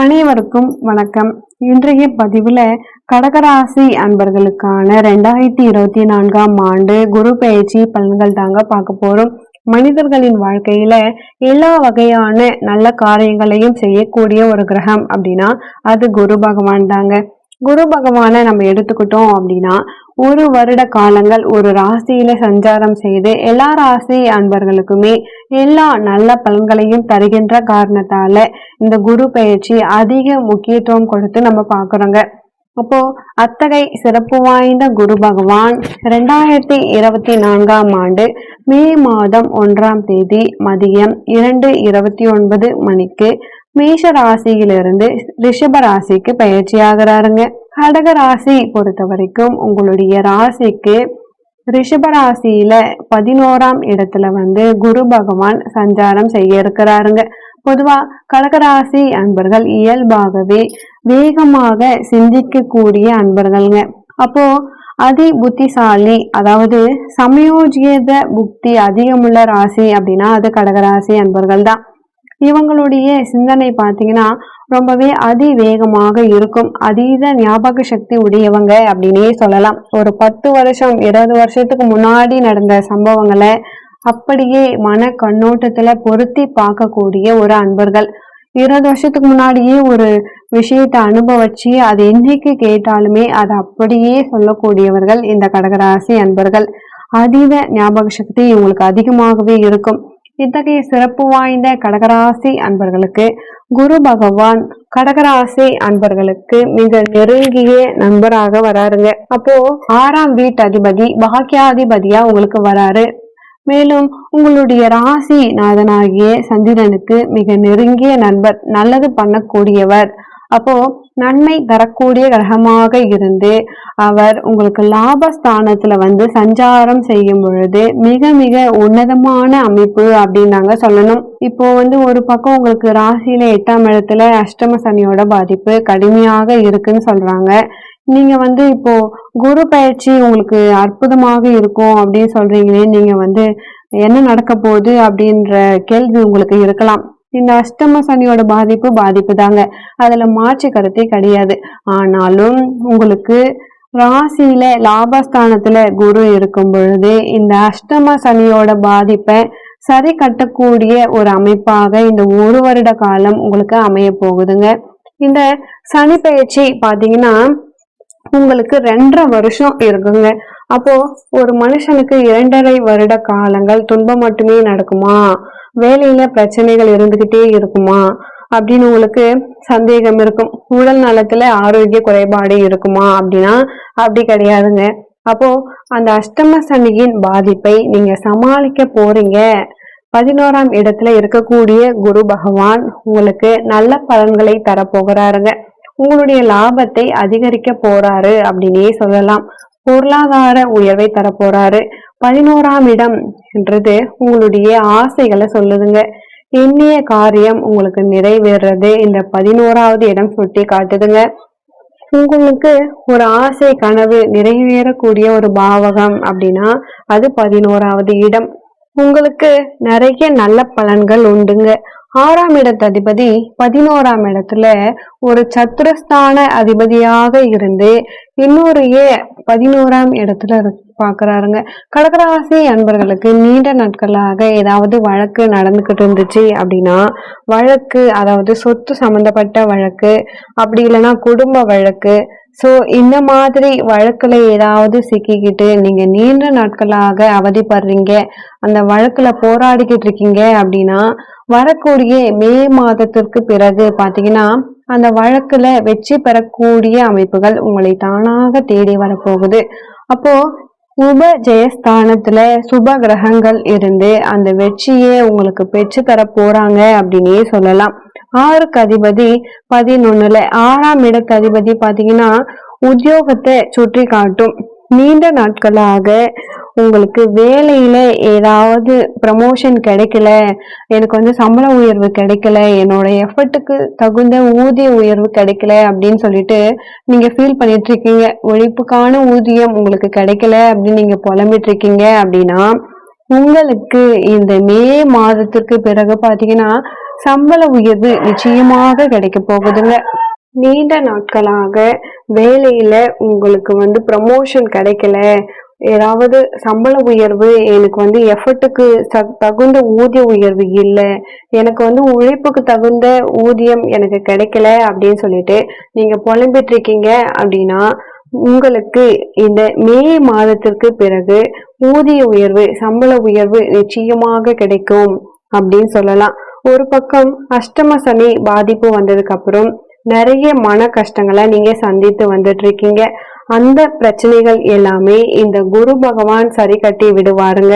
அனைவருக்கும் வணக்கம். இன்றைய பதிவுல கடகராசி அன்பர்களுக்கான ரெண்டாயிரத்தி இருபத்தி நான்காம் ஆண்டு குரு பயிற்சி பலன்கள் தாங்க பார்க்க போறோம். மனிதர்களின் வாழ்க்கையில எல்லா வகையான நல்ல காரியங்களையும் செய்யக்கூடிய ஒரு கிரகம் அப்படின்னா அது குரு பகவான் தாங்க. குரு பகவானை நம்ம எடுத்துக்கிட்டோம் அப்படின்னா ஒரு வருட காலங்கள் ஒரு ராசியில சஞ்சாரம் செய்து எல்லா ராசி அன்பர்களுக்குமே எல்லா நல்ல பலன்களையும் தருகின்ற காரணத்தால இந்த குரு பயிற்சி அதிக முக்கியத்துவம் கொடுத்து நம்ம பாக்குறோங்க அப்போ அத்தகை சிறப்பு வாய்ந்த குரு பகவான் ரெண்டாயிரத்தி இருபத்தி நான்காம் ஆண்டு மே மாதம் ஒன்றாம் தேதி மதியம் இரண்டு இருபத்தி ஒன்பது மணிக்கு மேஷ ராசியிலிருந்து ரிஷப ராசிக்கு பயிற்சி ஆகிறாருங்க கடக ராசி பொறுத்த வரைக்கும் உங்களுடைய ராசிக்கு ரிஷபராசியில பதினோராம் இடத்துல வந்து குரு பகவான் சஞ்சாரம் செய்ய இருக்கிறாருங்க. பொதுவா கடகராசி அன்பர்கள் இயல்பாகவே வேகமாக சிந்திக்கக்கூடிய அன்பர்கள்ங்க. அப்போ அதி புத்திசாலி அதாவது சமயோஜித புக்தி அதிகமுள்ள ராசி அப்படின்னா அது கடகராசி அன்பர்கள் தான் இவங்களுடைய சிந்தனை பார்த்தீங்கன்னா ரொம்பவே அதிவேகமாக இருக்கும். அதீத ஞாபக சக்தி உடையவங்க அப்படின்னே சொல்லலாம். ஒரு பத்து வருஷம் இருபது வருஷத்துக்கு முன்னாடி நடந்த சம்பவங்களை அப்படியே மன கண்ணோட்டத்துல பொருத்தி பார்க்கக்கூடிய ஒரு அன்பர்கள். இருபது வருஷத்துக்கு முன்னாடியே ஒரு விஷயத்தை அனுபவிச்சு அது என்னைக்கு கேட்டாலுமே அதை அப்படியே சொல்லக்கூடியவர்கள் இந்த கடகராசி அன்பர்கள். அதீத ஞாபக சக்தி இவங்களுக்கு அதிகமாகவே இருக்கும். இத்தகைய சிறப்பு வாய்ந்த கடகராசி அன்பர்களுக்கு குரு பகவான் கடகராசி அன்பர்களுக்கு மிக நெருங்கிய நண்பராக வராருங்க. அப்போ ஆறாம் வீட்டு அதிபதி பாக்கியாதிபதியா உங்களுக்கு வராரு. மேலும் உங்களுடைய ராசி நாதனாகிய சந்திரனுக்கு மிக நெருங்கிய நண்பர் நல்லது பண்ணக்கூடியவர். அப்போ நன்மை தரக்கூடிய கிரகமாக இருந்து அவர் உங்களுக்கு லாபஸ்தானத்துல வந்து சஞ்சாரம் செய்யும் பொழுது மிக மிக உன்னதமான அமைப்பு அப்படின்னாங்க சொல்லணும். இப்போ வந்து ஒரு பக்கம் உங்களுக்கு ராசியில எட்டாம் இடத்துல அஷ்டம சனியோட பாதிப்பு கடுமையாக இருக்குன்னு சொல்றாங்க. நீங்க வந்து இப்போ குரு பயிற்சி உங்களுக்கு அற்புதமாக இருக்கும் அப்படின்னு சொல்றீங்களே நீங்க வந்து என்ன நடக்க போகுது அப்படின்ற கேள்வி உங்களுக்கு இருக்கலாம். இந்த அஷ்டம சனியோட பாதிப்பு பாதிப்பு தாங்க அதுல மாற்று கருத்தே கிடையாது. ஆனாலும் உங்களுக்கு ராசியில லாபஸ்தானத்துல குரு இருக்கும் பொழுது இந்த அஷ்டம சனியோட பாதிப்பை சரி கட்டக்கூடிய ஒரு அமைப்பாக இந்த ஒரு வருட காலம் உங்களுக்கு அமைய போகுதுங்க. இந்த சனி பயிற்சி பாத்தீங்கன்னா உங்களுக்கு ரெண்டரை வருஷம் இருக்குங்க. அப்போ ஒரு மனுஷனுக்கு இரண்டரை வருட காலங்கள் துன்பம் மட்டுமே நடக்குமா? வேலையில பிரச்சனைகள் இருந்துகிட்டே இருக்குமா? அப்படின்னு உங்களுக்கு சந்தேகம் இருக்கும். உடல் நலத்துல ஆரோக்கிய குறைபாடு இருக்குமா? அப்படின்னா அப்படி கிடையாதுங்க. அப்போ அந்த அஷ்டம சனியின் பாதிப்பை நீங்க சமாளிக்க போறீங்க. பதினோராம் இடத்துல இருக்கக்கூடிய குரு பகவான் உங்களுக்கு நல்ல பலன்களை தரப்போகிறாருங்க. உங்களுடைய லாபத்தை அதிகரிக்க போறாரு அப்படின்னே சொல்லலாம். பொருளாதார உயர்வை தரப்போறாரு. பதினோராம் இடம் என்றது உங்களுடைய ஆசைகளை சொல்லுதுங்க. எண்ணிய காரியம் உங்களுக்கு நிறைவேறது இந்த பதினோராவது இடம் சுட்டி காட்டுதுங்க. உங்களுக்கு ஒரு ஆசை கனவு நிறைவேறக்கூடிய ஒரு பாவகம் அப்படின்னா அது பதினோராவது இடம். உங்களுக்கு நிறைய நல்ல பலன்கள் உண்டுங்க. ஆறாம் இடத்து அதிபதி பதினோராம் இடத்துல ஒரு சத்துரஸ்தான அதிபதியாக இருந்து இன்னொரு ஏ பதினோராம் இடத்துல பாக்குறாருங்க. கடகராசி அன்பர்களுக்கு நீண்ட நாட்களாக ஏதாவது வழக்கு நடந்துகிட்டு இருந்துச்சு அப்படின்னா வழக்கு அதாவது சொத்து சம்பந்தப்பட்ட வழக்கு அப்படி இல்லைன்னா குடும்ப வழக்கு ஸோ இந்த மாதிரி வழக்கில் ஏதாவது சிக்கிக்கிட்டு நீங்கள் நீண்ட நாட்களாக அவதிப்படுறீங்க அந்த வழக்கில் போராடிக்கிட்டு இருக்கீங்க அப்படின்னா வரக்கூடிய மே மாதத்திற்கு பிறகு பார்த்தீங்கன்னா அந்த வழக்குல வெற்றி பெறக்கூடிய அமைப்புகள் உங்களை தானாக தேடி வரப்போகுது. அப்போ உப ஜெயஸ்தானத்துல சுப கிரகங்கள் இருந்து அந்த வெற்றியை உங்களுக்கு பெற்று தர போறாங்க அப்படின்னே சொல்லலாம். ஆறுக்கு அதிபதி பதினொன்னுல ஆறாம் இடத்து அதிபதி பாத்தீங்கன்னா உத்தியோகத்தை சுற்றி காட்டும். நீண்ட நாட்களாக உங்களுக்கு வேலையில ஏதாவது ப்ரமோஷன் கிடைக்கல எனக்கு வந்து சம்பள உயர்வு கிடைக்கல என்னோட எஃபர்ட்டுக்கு தகுந்த ஊதிய உயர்வு கிடைக்கல அப்படின்னு சொல்லிட்டு நீங்க ஃபீல் பண்ணிட்டு இருக்கீங்க. உழைப்புக்கான ஊதியம் உங்களுக்கு கிடைக்கல அப்படின்னு நீங்க புலம்பிட்டு இருக்கீங்க அப்படின்னா உங்களுக்கு இந்த மே மாதத்திற்கு பிறகு பாத்தீங்கன்னா சம்பள உயர்வு நிச்சயமாக கிடைக்க போகுதுங்க. நீண்ட நாட்களாக வேலையில உங்களுக்கு வந்து ப்ரமோஷன் கிடைக்கல ஏதாவது சம்பள உயர்வு எனக்கு வந்து எஃபர்ட்டுக்கு தகுந்த ஊதிய உயர்வு இல்லை. எனக்கு வந்து உழைப்புக்கு தகுந்த ஊதியம் எனக்கு கிடைக்கல அப்படின்னு சொல்லிட்டு நீங்க புலம்பிட்டு இருக்கீங்க அப்படின்னா உங்களுக்கு இந்த மே மாதத்திற்கு பிறகு ஊதிய உயர்வு சம்பள உயர்வு நிச்சயமாக கிடைக்கும் அப்படின்னு சொல்லலாம். ஒரு பக்கம் அஷ்டம சனி பாதிப்பு வந்ததுக்கு அப்புறம் நிறைய மன கஷ்டங்களை நீங்க சந்தித்து வந்துட்டு இருக்கீங்க அந்த பிரச்சனைகள் எல்லாமே இந்த குரு பகவான் சரி கட்டி விடுவாருங்க.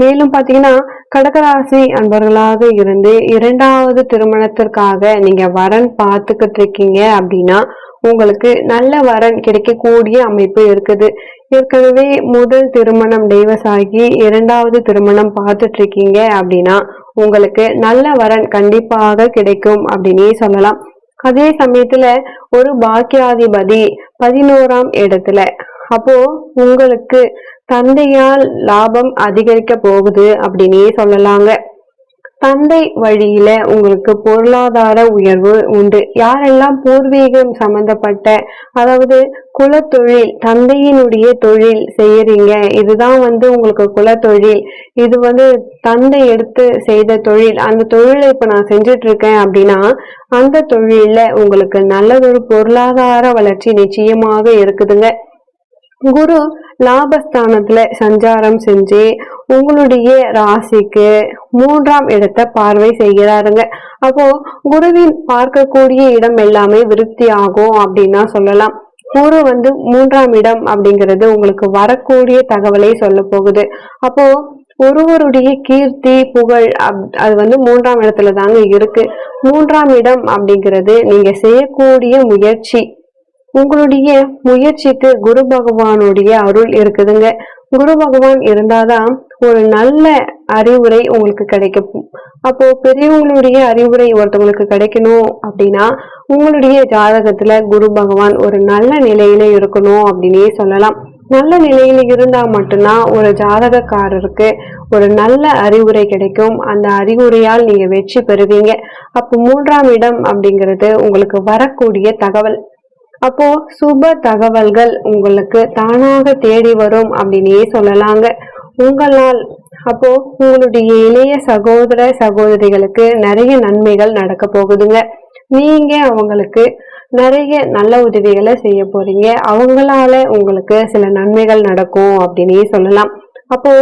மேலும் பாத்தீங்கன்னா கடகராசி அன்பர்களாக இருந்து இரண்டாவது திருமணத்திற்காக நீங்க வரன் பார்த்துக்கிட்டு இருக்கீங்க அப்படின்னா உங்களுக்கு நல்ல வரன் கிடைக்கக்கூடிய அமைப்பு இருக்குது. ஏற்கனவே முதல் திருமணம் டைவர்ஸ் ஆகி இரண்டாவது திருமணம் பார்த்துட்டு இருக்கீங்க அப்படின்னா உங்களுக்கு நல்ல வரன் கண்டிப்பாக கிடைக்கும் அப்படின்னே சொல்லலாம். அதே சமயத்துல ஒரு பாக்கியாதிபதி பதினோராம் இடத்துல. அப்போ உங்களுக்கு தந்தையால் லாபம் அதிகரிக்க போகுது அப்படின்னே சொல்லலாங்க. தந்தை வழியில உங்களுக்கு பொருளாதார உயர்வு உண்டு. யாரெல்லாம் பூர்வீகம் சம்பந்தப்பட்ட அதாவது குலத்தொழில் தந்தையினுடைய தொழில் செய்யறீங்க இதுதான் வந்து உங்களுக்கு குலத்தொழில். இது வந்து தந்தை எடுத்து செய்த தொழில். அந்த தொழிலை இப்ப நான் செஞ்சுட்டு இருக்கேன் அப்படின்னா அந்த தொழில உங்களுக்கு நல்லதொரு பொருளாதார வளர்ச்சி நிச்சயமாக இருக்குதுங்க. குரு லாபஸ்தானத்துல சஞ்சாரம் செஞ்சு உங்களுடைய ராசிக்கு மூன்றாம் இடத்தை பார்வை செய்கிறாருங்க. அப்போ குருவின் பார்க்கக்கூடிய இடம் எல்லாமே விருத்தி ஆகும் அப்படின்னா சொல்லலாம். குரு வந்து மூன்றாம் இடம் அப்படிங்கிறது உங்களுக்கு வரக்கூடிய தகவலை சொல்ல போகுது. அப்போ ஒருவருடைய கீர்த்தி புகழ் அது வந்து மூன்றாம் இடத்துல தாங்க இருக்கு. மூன்றாம் இடம் அப்படிங்கிறது நீங்க செய்யக்கூடிய முயற்சி. உங்களுடைய முயற்சிக்கு குரு பகவானுடைய அருள் இருக்குதுங்க. குரு பகவான் இருந்தாதான் ஒரு நல்ல அறிவுரை உங்களுக்கு கிடைக்கும். அப்போ பெரியவங்களுடைய அறிவுரை ஒருத்தவங்களுக்கு கிடைக்கணும் அப்படின்னா உங்களுடைய ஜாதகத்துல குரு பகவான் ஒரு நல்ல நிலையில இருக்கணும் அப்படின்னே சொல்லலாம். நல்ல நிலையில இருந்தா மட்டும்தான் ஒரு ஜாதகக்காரருக்கு ஒரு நல்ல அறிவுரை கிடைக்கும். அந்த அறிவுரையால் நீங்க வெற்றி பெறுவீங்க. அப்போ மூன்றாம் இடம் அப்படிங்கிறது உங்களுக்கு வரக்கூடிய தகவல். அப்போ சுப தகவல்கள் உங்களுக்கு தானாக தேடி வரும் அப்படின்னே சொல்லலாங்க. உங்களால் அப்போ உங்களுடைய இளைய சகோதர சகோதரிகளுக்கு நிறைய நன்மைகள் நடக்க போகுதுங்க. நீங்க அவங்களுக்கு நிறைய நல்ல உதவிகளை செய்ய போறீங்க. அவங்களால உங்களுக்கு சில நன்மைகள் நடக்கும் அப்படின்னே சொல்லலாம். அப்போ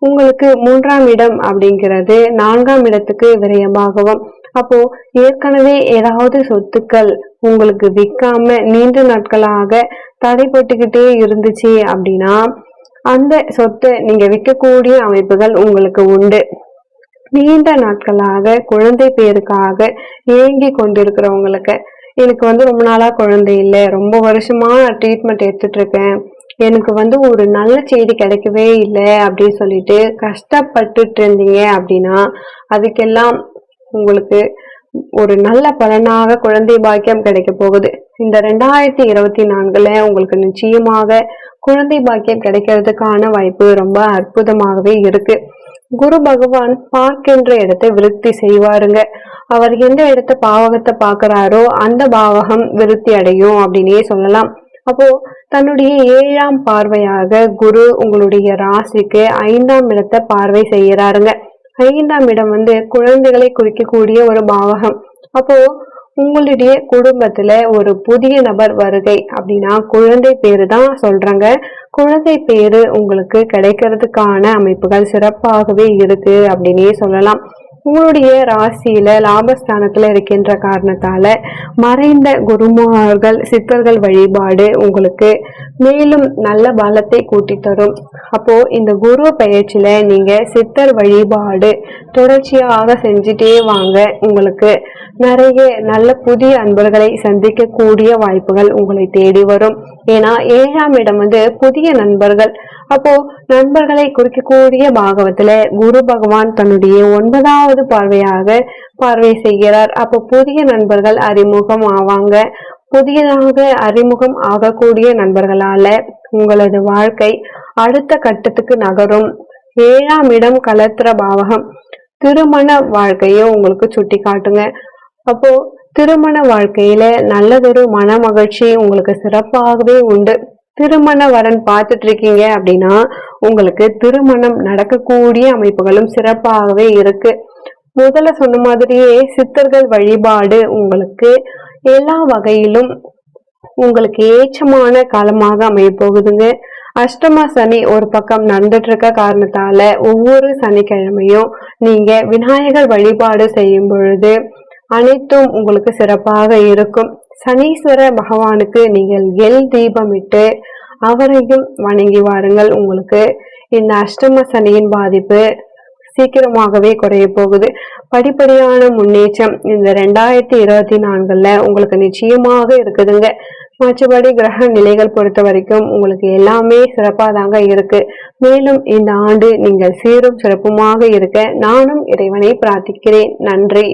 உங்களுக்கு மூன்றாம் இடம் அப்படிங்கிறது நான்காம் இடத்துக்கு விரயமாகவும் அப்போ ஏற்கனவே ஏதாவது சொத்துக்கள் உங்களுக்கு விற்காம நீண்ட நாட்களாக தடைப்பட்டுக்கிட்டே இருந்துச்சு அப்படின்னா அந்த சொத்தை நீங்க விற்கக்கூடிய அமைப்புகள் உங்களுக்கு உண்டு. நீண்ட நாட்களாக குழந்தை பேருக்காக ஏங்கி கொண்டிருக்கிறவங்களுக்கு எனக்கு வந்து ரொம்ப நாளா குழந்தை இல்லை ரொம்ப வருஷமா ட்ரீட்மெண்ட் எடுத்துட்டு இருக்கேன் எனக்கு வந்து ஒரு நல்ல செய்தி கிடைக்கவே இல்லை அப்படின்னு சொல்லிட்டு கஷ்டப்பட்டுட்டு இருந்தீங்க அப்படின்னா அதுக்கெல்லாம் உங்களுக்கு ஒரு நல்ல பலனாக குழந்தை பாக்கியம் கிடைக்க போகுது. இந்த ரெண்டாயிரத்தி இருபத்தி நான்குல உங்களுக்கு நிச்சயமாக குழந்தை பாக்கியம் கிடைக்கிறதுக்கான வாய்ப்பு ரொம்ப அற்புதமாகவே இருக்கு. குரு பகவான் பார்க்கின்ற இடத்தை விருத்தி செய்வாருங்க. அவர் எந்த இடத்த பாவகத்தை பாக்குறாரோ அந்த பாவகம் விருத்தி அடையும் அப்படின்னே சொல்லலாம். அப்போ தன்னுடைய ஏழாம் பார்வையாக குரு உங்களுடைய ராசிக்கு ஐந்தாம் இடத்தை பார்வை செய்யறாருங்க ஐந்தாம் இடம் வந்து குழந்தைகளை குறிக்கக்கூடிய ஒரு பாவகம். அப்போ உங்களுடைய குடும்பத்துல ஒரு புதிய நபர் வருகை அப்படின்னா குழந்தை பேரு தான் சொல்றாங்க. குழந்தை பேரு உங்களுக்கு கிடைக்கிறதுக்கான அமைப்புகள் சிறப்பாகவே இருக்கு அப்படின்னே சொல்லலாம். உங்களுடைய ராசியில லாபஸ்தானத்துல இருக்கின்ற காரணத்தால மறைந்த குருமார்கள் சித்தர்கள் வழிபாடு உங்களுக்கு மேலும் நல்ல பலத்தை கூட்டி தரும் அப்போ இந்த குரு பயிற்சியில நீங்க சித்தர் வழிபாடு தொடர்ச்சியாக செஞ்சுட்டே வாங்க. உங்களுக்கு நிறைய நல்ல புதிய அன்பர்களை சந்திக்கக்கூடிய வாய்ப்புகள் உங்களை தேடி வரும். ஏன்னா ஏழாம் இடம் வந்து புதிய நண்பர்கள். அப்போ நண்பர்களை குறிக்கக்கூடிய பாகவத்துல குரு பகவான் தன்னுடைய ஒன்பதாவது பார்வையாக பார்வை செய்கிறார். அப்போ புதிய நண்பர்கள் அறிமுகம் ஆவாங்க. புதியதாக அறிமுகம் ஆகக்கூடிய நண்பர்களால உங்களது வாழ்க்கை அடுத்த கட்டத்துக்கு நகரும். ஏழாம் இடம் கலத்திர பாவகம். திருமண வாழ்க்கையை உங்களுக்கு சுட்டி காட்டுங்க அப்போ திருமண வாழ்க்கையில நல்லதொரு மன மகிழ்ச்சி உங்களுக்கு சிறப்பாகவே உண்டு. திருமண வரன் பார்த்துட்டு இருக்கீங்க அப்படின்னா உங்களுக்கு திருமணம் நடக்கக்கூடிய அமைப்புகளும் சிறப்பாகவே இருக்கு. முதல்ல சொன்ன மாதிரியே சித்தர்கள் வழிபாடு உங்களுக்கு எல்லா வகையிலும் உங்களுக்கு ஏச்சமான காலமாக அமைய போகுதுங்க அஷ்டம சனி ஒரு பக்கம் நடந்துட்டு இருக்க காரணத்தால ஒவ்வொரு சனிக்கிழமையும் நீங்க விநாயகர் வழிபாடு செய்யும் பொழுது அனைத்தும் உங்களுக்கு சிறப்பாக இருக்கும். சனீஸ்வர பகவானுக்கு நீங்கள் எல் தீபமிட்டு அவரையும் வணங்கி வாருங்கள். உங்களுக்கு இந்த அஷ்டம சனியின் பாதிப்பு சீக்கிரமாகவே குறைய போகுது. படிப்படியான முன்னேற்றம் இந்த ரெண்டாயிரத்தி இருபத்தி நான்குல உங்களுக்கு நிச்சயமாக இருக்குதுங்க. மற்றபடி கிரக நிலைகள் பொறுத்த வரைக்கும் உங்களுக்கு எல்லாமே சிறப்பாக தாங்க இருக்கு. மேலும் இந்த ஆண்டு நீங்கள் சீரும் சிறப்புமாக இருக்க நானும் இறைவனை பிரார்த்திக்கிறேன். நன்றி.